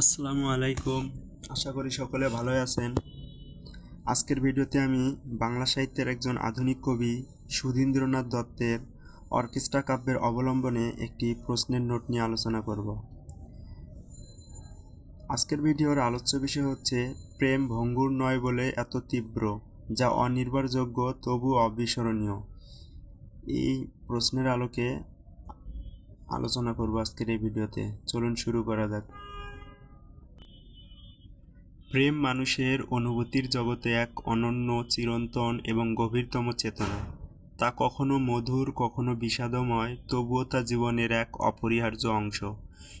আসসালামু আলাইকুম। আশা করি সকলে ভালোই আছেন। আজকের ভিডিওতে আমি বাংলা সাহিত্যের একজন আধুনিক কবি সুধীন্দ্রনাথ দত্তের অর্কেস্ট্রা কাব্যের অবলম্বনে একটি প্রশ্নের নোট নিয়ে আলোচনা করব। আজকের ভিডিওর আলোচ্য বিষয় হচ্ছে, প্রেম ভঙ্গুর নয় বলে এত তীব্র, যা অনির্ভরযোগ্য তবু অবিস্মরণীয়। এই প্রশ্নের আলোকে আলোচনা করব আজকের এই ভিডিওতে। চলুন শুরু করা যাক। প্রেম মানুষের অনুভূতির জগতে এক অনন্য, চিরন্তন এবং গভীরতম চেতনা। তা কখনো মধুর, কখনো বিষাদময়, তবুও তা জীবনের এক অপরিহার্য অংশ।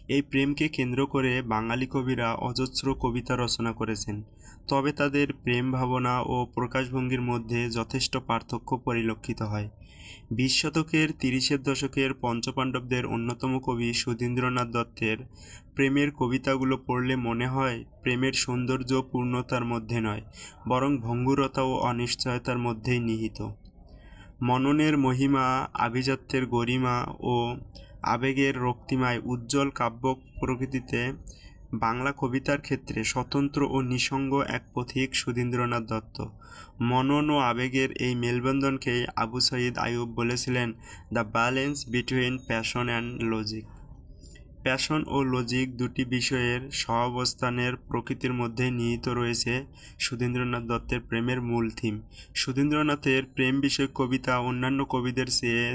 এই প্রেমকে কেন্দ্র করে বাঙালি কবিরা অজস্র কবিতা রচনা করেছেন। তবে তাদের প্রেম ভাবনা ও প্রকাশভঙ্গির মধ্যে যথেষ্ট পার্থক্য পরিলক্ষিত হয়। বিশ শতকের তিরিশের দশকের পঞ্চপাণ্ডবদের অন্যতম কবি সুধীন্দ্রনাথ দত্তের প্রেমের কবিতাগুলো পড়লে মনে হয়, প্রেমের সৌন্দর্য পূর্ণতার মধ্যে নয়, বরং ভঙ্গুরতা ও অনিশ্চয়তার মধ্যেই নিহিত। মননের মহিমা, আভিজাত্যের গরিমা ও আবেগের রক্তিমায় উজ্জ্বল কাব্য প্রকৃতিতে বাংলা কবিতার ক্ষেত্রে স্বতন্ত্র ও নিঃসঙ্গ এক পথিক সুধীন্দ্রনাথ দত্ত। মনন ও আবেগের এই মেলবন্ধনকেই আবু সঈদ আয়ুব বলেছিলেন, the balance between passion and logic passion O logic দুটি বিষয়ের সহাবস্থানের প্রকৃতির মধ্যে নিহিত রয়েছে সুধীন্দ্রনাথ দত্তের প্রেমের মূল থিম। সুধীন্দ্রনাথের প্রেম বিষয়ক কবিতা অন্যান্য কবিদের চেয়ে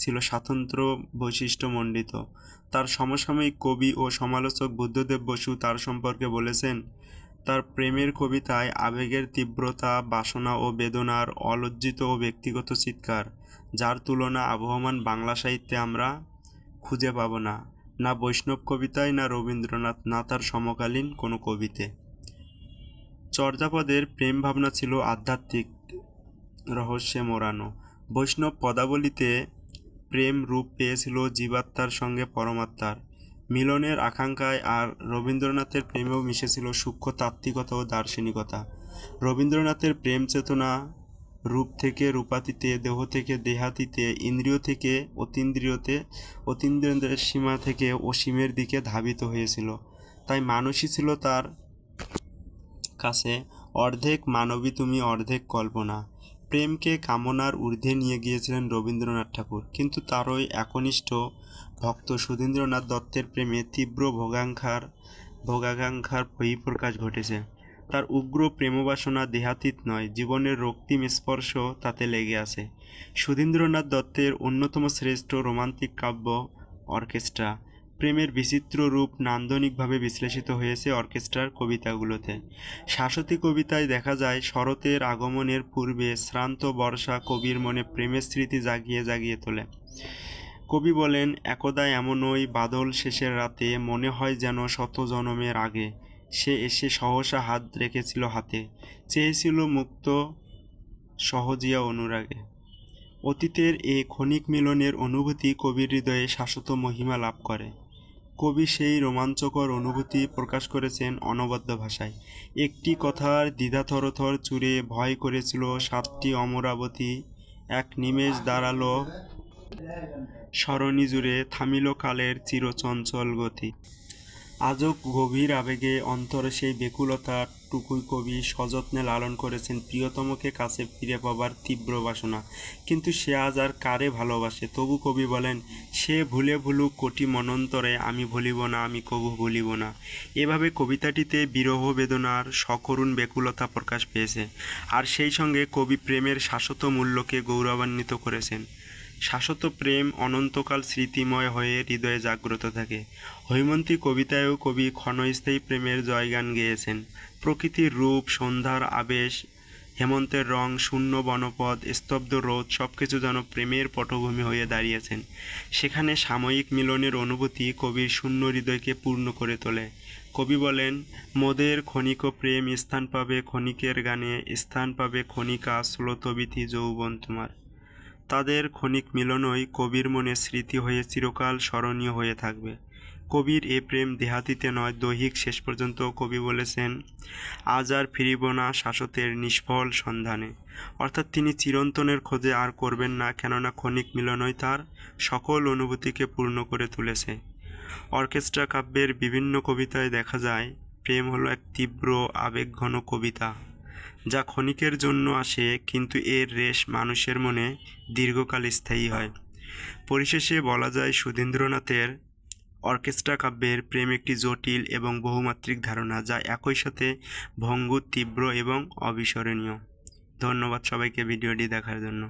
ছিল স্বাতন্ত্র বৈশিষ্ট্যমণ্ডিত তার সমসাময়িক কবি ও সমালোচক বুদ্ধদেব বসু তার সম্পর্কে বলেছেন, তার প্রেমের কবিতায় আবেগের তীব্রতা, বাসনা ও বেদনার অলজ্জিত ও ব্যক্তিগত চিৎকার, যার তুলনা আবহমান বাংলা সাহিত্যে আমরা খুঁজে পাব না না বৈষ্ণব কবিতায়, না রবীন্দ্রনাথ, না তার সমকালীন কোনো কবিতে। চর্যাপদের প্রেম ভাবনা ছিল আধ্যাত্মিক রহস্যে মোড়ানো। বৈষ্ণব পদাবলিতে প্রেম রূপ পেয়েছিল জীবাত্মার সঙ্গে পরমাত্মার। মিলনের আকাঙ্ক্ষায় আর রবীন্দ্রনাথের প্রেমেও মিশেছিল সূক্ষ্ম তাত্ত্বিকতা ও দার্শনিকতা। রবীন্দ্রনাথের প্রেম চেতনা রূপ থেকে রূপাতীতে, দেহ থেকে দেহাতিতে, ইন্দ্রিয় থেকে অতীন্দ্রিয়তে অতীন্দ্রিয়ের সীমা থেকে অসীমের দিকে ধাবিত হয়েছিল। তাই মানুষই ছিল তার কাছে অর্ধেক মানবী তুমি, অর্ধেক কল্পনা। প্রেমকে কামনার ঊর্ধ্বে নিয়ে গিয়েছিলেন রবীন্দ্রনাথ ঠাকুর। কিন্তু তারই একনিষ্ঠ ভক্ত সুধীন্দ্রনাথ দত্তের প্রেমে তীব্র ভোগাঙ্ক্ষার ভোগাকাঙ্ক্ষার বহিঃপ্রকাশ ঘটেছে। তার উগ্র প্রেমবাসনা দেহাতীত নয়, জীবনের রক্তিম স্পর্শ তাতে লেগে আছে। সুধীন্দ্রনাথ দত্তের অন্যতম শ্রেষ্ঠ রোমান্টিক কাব্য অর্কেস্ট্রা। প্রেমের বিচিত্র রূপ নান্দনিকভাবে বিশ্লেষিত হয়েছে অর্কেস্ট্রার কবিতাগুলোতে। শাশ্বতী কবিতায় দেখা যায়, শরতের আগমনের পূর্বে শ্রান্ত বর্ষা কবির মনে প্রেমের স্মৃতি জাগিয়ে জাগিয়ে তোলে। কবি বলেন, একদা এমনই বাদল শেষের রাতে, মনে হয় যেন শত জনমের আগে। সে এসে সহসা হাত রেখেছিল হাতে, চেয়েছিল মুক্ত, সহজিয়া অনুরাগে। অতীতের এ ক্ষণিক মিলনের অনুভূতি কবির হৃদয়ে শাশ্বত মহিমা লাভ করে। কবি সেই রোমাঞ্চকর অনুভূতি প্রকাশ করেছেন অনবদ্য ভাষায়। একটি কথার দ্বিধাথরথর চুরে ভয় করেছিল সাতটি অমরাবতী। এক নিমেষ দাঁড়াল সরণি জুড়ে থামিল কালের চিরচঞ্চল গতি। আজও গভীর আবেগে অন্তরে সেই বেকুলতা টুকুই কবি সযত্নে লালন করেছেন প্রিয়তমকে কাছে ফিরে পাবার তীব্র বাসনা। কিন্তু সে আজ আর কারে ভালোবাসে? তবু কবি বলেন, সে ভুলে ভুলুক কোটি মনন্তরে আমি ভুলিব না, আমি কবু ভুলিব না। এভাবে কবিতাটিতে বিরহ বেদনার সকরুণ বেকুলতা প্রকাশ পেয়েছে। আর সেই সঙ্গে কবি প্রেমের শাশ্বত মূল্যকে গৌরবান্বিত করেছেন। শাশ্বত প্রেম অনন্তকাল স্মৃতিময় হয়ে হৃদয়ে জাগ্রত থাকে। হৈমন্তী কবিতায়ও কবি ক্ষণস্থায়ী প্রেমের জয়গান গেয়েছেন। প্রকৃতির রূপ, সন্ধ্যার আবেশ, হেমন্তের রং, শূন্য বনপদ, স্তব্ধ রোদ সব কিছু যেন প্রেমের পটভূমি হয়ে দাঁড়িয়েছেন। সেখানে সাময়িক মিলনের অনুভূতি কবির শূন্য হৃদয়কে পূর্ণ করে তোলে। কবি বলেন, মোদের ক্ষণিক প্রেম স্থান পাবে ক্ষণিকের গানে, স্থান পাবে ক্ষণিকা স্লোতবিধি যৌবন তোমার। তাদের ক্ষণিক মিলনই কবির মনে স্মৃতি হয়ে চিরকাল স্মরণীয় হয়ে থাকবে। কবির এ প্রেম দেহাতিতে নয়, দৈহিক শেষ পর্যন্ত কবি বলেছেন, আজ আর ফিরিব না শাসতের নিষ্ফল সন্ধানে। অর্থাৎ তিনি চিরন্তনের খোঁজে আর করবেন না, কেননা ক্ষণিক মিলনই তার সকল অনুভূতিকে পূর্ণ করে তুলেছে। অর্কেস্ট্রা কাব্যের বিভিন্ন কবিতায় দেখা যায়, প্রেম হলো এক তীব্র আবেগঘন কবিতা। যা ক্ষণিকের জন্য আসে, কিন্তু এর রেশ মানুষের মনে দীর্ঘকাল স্থায়ী হয়। পরিশেষে বলা যায়, সুধীন্দ্রনাথের অর্কেস্ট্রা কাব্যের প্রেম একটি জটিল এবং বহুমাত্রিক ধারণা, যা একই সাথে ভঙ্গুর, তীব্র এবং অবিস্মরণীয়। ধন্যবাদ সবাইকে ভিডিওটি দেখার জন্য।